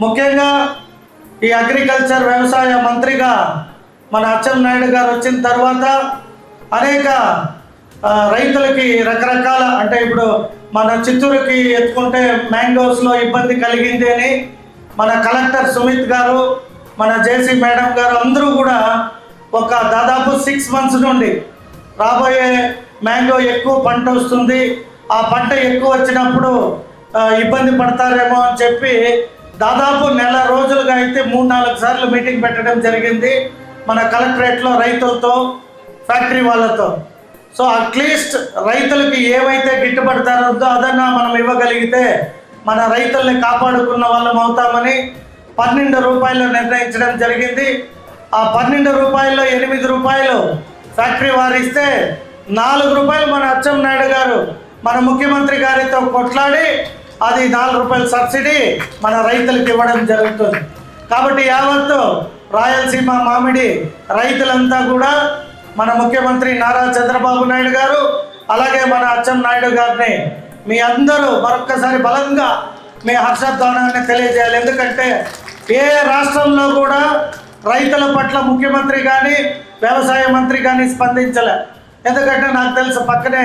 ముఖ్యంగా ఈ అగ్రికల్చర్ వ్యవసాయ మంత్రిగా మన అచ్చెన్నాయుడు గారు వచ్చిన తర్వాత అనేక రైతులకి రకరకాల అంటే ఇప్పుడు మన చిత్తూరుకి ఎత్తుకుంటే మ్యాంగోస్లో ఇబ్బంది కలిగింది అని మన కలెక్టర్ సుమిత్ గారు మన జేసీ మేడం గారు అందరూ కూడా ఒక దాదాపు సిక్స్ మంత్స్ నుండి రాబోయే మ్యాంగో ఎక్కువ పంట వస్తుంది. ఆ పంట ఎక్కువ వచ్చినప్పుడు ఇబ్బంది పడతారేమో అని చెప్పి దాదాపు నెల రోజులుగా అయితే మూడు నాలుగు సార్లు మీటింగ్ పెట్టడం జరిగింది మన కలెక్టరేట్లో రైతులతో ఫ్యాక్టరీ వాళ్ళతో. సో అట్లీస్ట్ రైతులకి ఏవైతే గిట్టుబడి ధర అదన్నా మనం ఇవ్వగలిగితే మన రైతుల్ని కాపాడుకున్న వాళ్ళం అవుతామని పన్నెండు రూపాయలు నిర్ణయించడం జరిగింది. ఆ పన్నెండు రూపాయల్లో ఎనిమిది రూపాయలు ఫ్యాక్టరీ వారు ఇస్తే నాలుగు రూపాయలు మన అచ్చెం నాయుడు గారు మన ముఖ్యమంత్రి గారితో కొట్లాడి అది నాలుగు రూపాయల సబ్సిడీ మన రైతులకు ఇవ్వడం జరుగుతుంది. కాబట్టి యావత్తు రాయలసీమ మామిడి రైతులంతా కూడా మన ముఖ్యమంత్రి నారా చంద్రబాబు నాయుడు గారు అలాగే మన అచ్చం నాయుడు గారిని మీ అందరూ మరొక్కసారి బలంగా మీ హర్షధ్వానాన్ని తెలియజేయాలి. ఎందుకంటే ఏ రాష్ట్రంలో కూడా రైతుల పట్ల ముఖ్యమంత్రి కానీ వ్యవసాయ మంత్రి కానీ స్పందించలే. ఎందుకంటే నాకు తెలుసు పక్కనే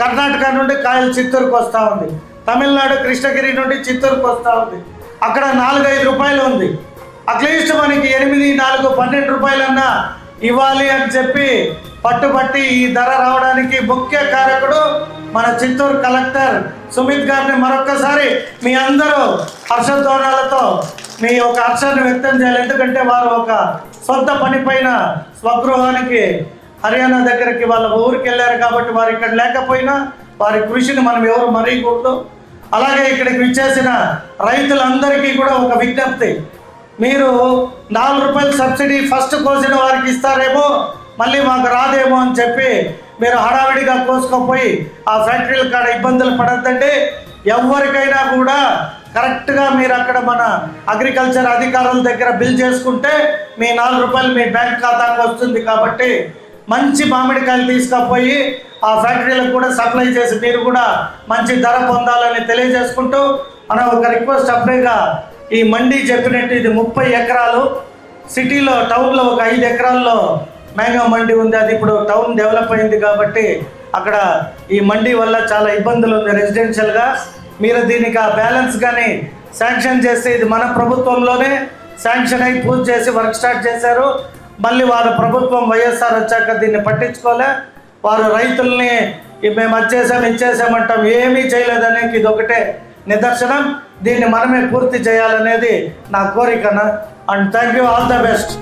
కర్ణాటక నుండి కాయలు చిత్తూరుకు వస్తూ ఉంది. తమిళనాడు కృష్ణగిరి నుండి చిత్తూరుకు వస్తూ ఉంది. అక్కడ నాలుగైదు రూపాయలు ఉంది. అట్లీస్ట్ మనకి ఎనిమిది నాలుగు పన్నెండు రూపాయలన్నా ఇవ్వాలి అని చెప్పి పట్టుబట్టి ఈ ధర రావడానికి ముఖ్య కారకుడు మన చిత్తూరు కలెక్టర్ సుమిత్ గారిని మరొక్కసారి మీ అందరూ హర్షధ్వానాలతో మీ ఒక హర్షాన్ని వ్యక్తం చేయాలి. ఎందుకంటే వారు ఒక సొంత పనిపైన స్వగృహానికి హర్యానా దగ్గరికి వాళ్ళ ఊరికి వెళ్ళారు కాబట్టి వారు ఇక్కడ లేకపోయినా వారి కృషిని మనం ఎవరు మరీకూడదు. అలాగే ఇక్కడికి విచ్చేసిన రైతులందరికీ కూడా ఒక విజ్ఞప్తి. మీరు నాలుగు రూపాయల సబ్సిడీ ఫస్ట్ కోసిన వారికి ఇస్తారేమో మళ్ళీ మాకు రాదేమో అని చెప్పి మీరు హడావిడిగా కోసుకోపోయి ఆ ఫ్యాక్టరీల కాడ ఇబ్బందులు పడద్దండి. ఎవరికైనా కూడా కరెక్ట్గా మీరు అక్కడ మన అగ్రికల్చర్ అధికారుల దగ్గర బిల్ చేసుకుంటే మీ నాలుగు రూపాయలు మీ బ్యాంక్ ఖాతాకు వస్తుంది కాబట్టి మంచి మామిడికాయలు తీసుకుపోయి ఆ ఫ్యాక్టరీలకు కూడా సప్లై చేసి మీరు కూడా మంచి ధర పొందాలని తెలియజేసుకుంటూ మన ఒక రిక్వెస్ట్ అప్పుడేగా ఈ మండీ చెప్పినట్టు ఇది ముప్పై ఎకరాలు. సిటీలో టౌన్లో ఒక ఐదు ఎకరాల్లో మ్యాంగో మండి ఉంది. అది ఇప్పుడు టౌన్ డెవలప్ అయింది కాబట్టి అక్కడ ఈ మండి వల్ల చాలా ఇబ్బందులు ఉంది రెసిడెన్షియల్గా. మీరు దీనికి ఆ బ్యాలెన్స్ కానీ శాంక్షన్ చేస్తే ఇది మన ప్రభుత్వంలోనే శాంక్షన్ అయి పూజ చేసి వర్క్ స్టార్ట్ చేశారు. మళ్ళీ వారు ప్రభుత్వం వైఎస్ఆర్ వచ్చాక దీన్ని పట్టించుకోలే. వారు రైతుల్ని మేము వచ్చేసాం ఇచ్చేసామంటాం ఏమీ చేయలేదని ఇది ఒకటే నిదర్శనం. దీన్ని మనమే పూర్తి చేయాలనేది నా కోరిక. And thank you all the best